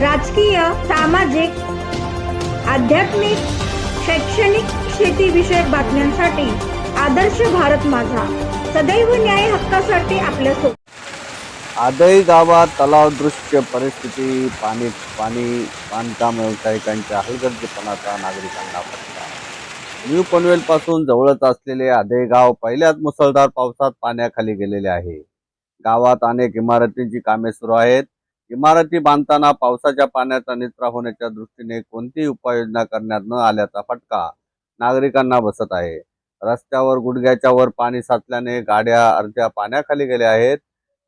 राजकीय सामाजिक आध्यात्मिक शैक्षणिक शेतीविषयक बातम्यांसाठी आदर्श भारत माझा. सदैव न्याय हक्कासाठी आपल्यासोबत आदई गावात तलाव दृश्य परिस्थिती पाणी पाणी बांधकाम व्यावसायिकांच्या हलगर्जीपणाचा नागरिकांना फटका. न्यू पनवेलपासून जवळच असलेले आदई गाव पहिल्याच मुसळधार पावसात पाण्याखाली गेलेले आहे. गावात अनेक इमारतींची कामे सुरू आहेत. इमारती बांधताना पावसाच्या पाण्याचा निचरा होण्याच्या दृष्टीने कोणतीही उपाययोजना करण्यात न आल्याचा फटका नागरिकांना बसत आहे. रस्त्यावर गुडघ्याच्या वर पाणी साचल्याने गाड्या अर्ध्या पाण्याखाली गेल्या आहेत.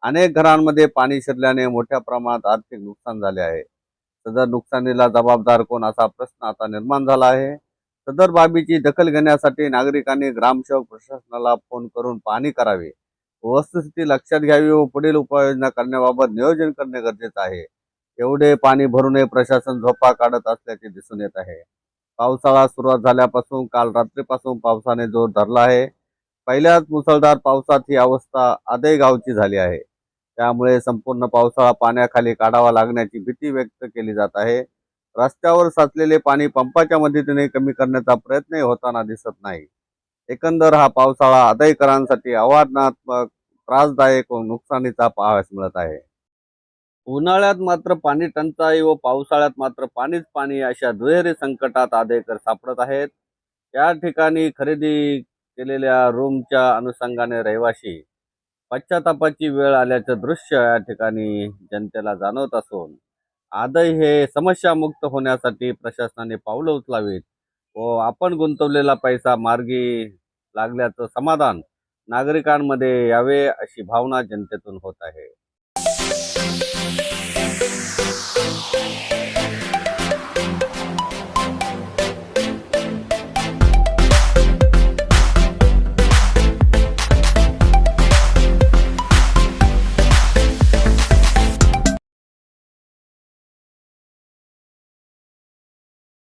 अनेक घरांमध्ये पाणी शिरल्याने मोठ्या प्रमाणात आर्थिक नुकसान झाले आहे. सदर नुकसानीला जबाबदार कोण असा प्रश्न आता निर्माण झाला आहे. सदर बाबीची दखल घेण्यासाठी नागरिकांनी ग्रामसेवक प्रशासनाला फोन करून पाहणी करावी. वस्तुस्थिती लक्षात घ्यावी व पुढील उपाययोजना करण्याबाबत नियोजन करणे गरजेचे आहे. एवढे पाणी भरूनही प्रशासन झोपा काढत असल्याचे दिसून येत आहे. पावसाळा सुरुवात झाल्यापासून काल रात्रीपासून पावसाने जोर धरला आहे. पहिल्याच मुसळधार पावसात ही अवस्था आदय गावची झाली आहे. त्यामुळे संपूर्ण पावसाळा पाण्याखाली काढावा लागण्याची भीती व्यक्त केली जात आहे. रस्त्यावर साचलेले पाणी पंपाच्या मदतीने कमी करण्याचा प्रयत्नही होताना दिसत नाही. एकंदर हा पावसाळा आदायकरांसाठी आव्हानात्मक त्रासदायक व नुकसानीचा पाहावयास मिळत आहे. उन्हाळ्यात मात्र पाणी टंचाई व पावसाळ्यात मात्र पाणीच पाणी अशा दुहेरी संकटात आदेकर सापडत आहेत. या ठिकाणी खरेदी केलेल्या रूमच्या अनुषंगाने रहिवाशी पश्चातापाची वेळ आल्याचं दृश्य या ठिकाणी जनतेला जाणवत असून आदय हे समस्यामुक्त होण्यासाठी प्रशासनाने पावलं उचलावीत व आपण गुंतवलेला पैसा मार्गी लागल्याचं समाधान नागरिकांमध्ये यावे अशी भावना जनतेतून होत आहे.